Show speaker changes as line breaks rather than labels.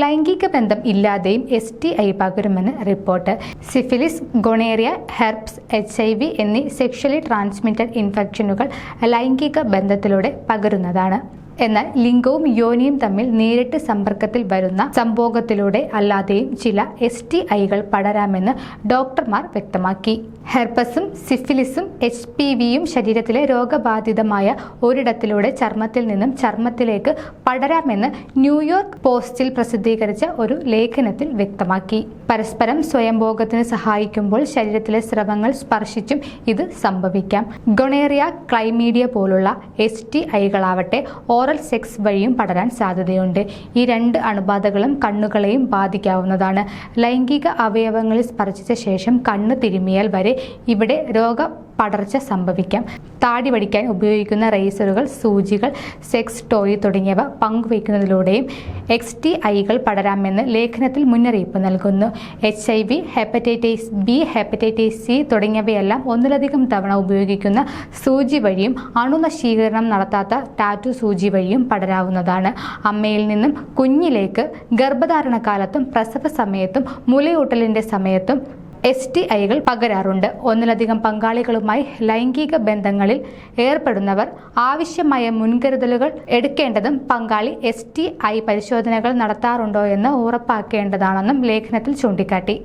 ലൈംഗിക ബന്ധം ഇല്ലാതെയും S T I പകരുമെന്ന് report. Syphilis gonorrhoea herpes H I V എന്നീ സെക്ഷലി ട്രാൻസ്മിറ്റഡ് ഇൻഫെക്ഷനുകൾ ലൈംഗിക ബന്ധത്തിലൂടെ പകരുന്നതാണ്. എന്നാൽ ലിംഗവും യോനിയും തമ്മിൽ നേരിട്ട് സമ്പർക്കത്തിൽ വരുന്ന സംഭോഗത്തിലൂടെ അല്ലാതെയും ചില എസ് ടി ഐകൾ പടരാമെന്ന് ഡോക്ടർമാർ വ്യക്തമാക്കി. ഹെർപ്പസും സിഫിലിസും എച്ച് പി വിയും ശരീരത്തിലെ രോഗബാധിതമായ ഒരിടത്തിലൂടെ ചർമ്മത്തിൽ നിന്നും ചർമ്മത്തിലേക്ക് പടരാമെന്ന് ന്യൂയോർക്ക് പോസ്റ്റിൽ പ്രസിദ്ധീകരിച്ച ഒരു ലേഖനത്തിൽ വ്യക്തമാക്കി. പരസ്പരം സ്വയംഭോഗത്തിന് സഹായിക്കുമ്പോൾ ശരീരത്തിലെ സ്രവങ്ങൾ സ്പർശിച്ചും ഇത് സംഭവിക്കാം. ഗൊണേറിയ ക്ലൈമീഡിയ പോലുള്ള എസ് ടി ഐകളാവട്ടെ ഓറൽ സെക്സ് വഴിയും പടരാൻ സാധ്യതയുണ്ട്. ഈ രണ്ട് അണുബാധകളും കണ്ണുകളെയും ബാധിക്കാവുന്നതാണ്. ലൈംഗിക അവയവങ്ങളിൽ സ്പർശിച്ച ശേഷം കണ്ണ് തിരുമിയാൽ വരെ ഇവിടെ രോഗ പടർച്ച സംഭവിക്കാം. താടി പഠിക്കാൻ ഉപയോഗിക്കുന്ന റേസറുകൾ സൂചികൾ സെക്സ് ടോയ് തുടങ്ങിയവ പങ്കുവയ്ക്കുന്നതിലൂടെയും എക്സ് ടി ഐകൾ പടരാമെന്ന് ലേഖനത്തിൽ മുന്നറിയിപ്പ് നൽകുന്നു. H I V hepatitis B hepatitis C തുടങ്ങിയവയെല്ലാം ഒന്നിലധികം തവണ ഉപയോഗിക്കുന്ന സൂചി വഴിയും അണുനശീകരണം നടത്താത്ത ടാറ്റു സൂചി വഴിയും പടരാവുന്നതാണ്. അമ്മയിൽ നിന്നും കുഞ്ഞിലേക്ക് ഗർഭധാരണ കാലത്തും പ്രസവ സമയത്തും മുലയൂട്ടലിന്റെ സമയത്തും എസ് ടി ഐകൾ പകരാറുണ്ട്. ഒന്നിലധികം പങ്കാളികളുമായി ലൈംഗിക ബന്ധങ്ങളിൽ ഏർപ്പെടുന്നവർ ആവശ്യമായ മുൻകരുതലുകൾ എടുക്കേണ്ടതും പങ്കാളി എസ് ടി ഐ പരിശോധനകൾ നടത്താറുണ്ടോ എന്ന് ഉറപ്പാക്കേണ്ടതാണെന്നും ലേഖനത്തിൽ ചൂണ്ടിക്കാട്ടി.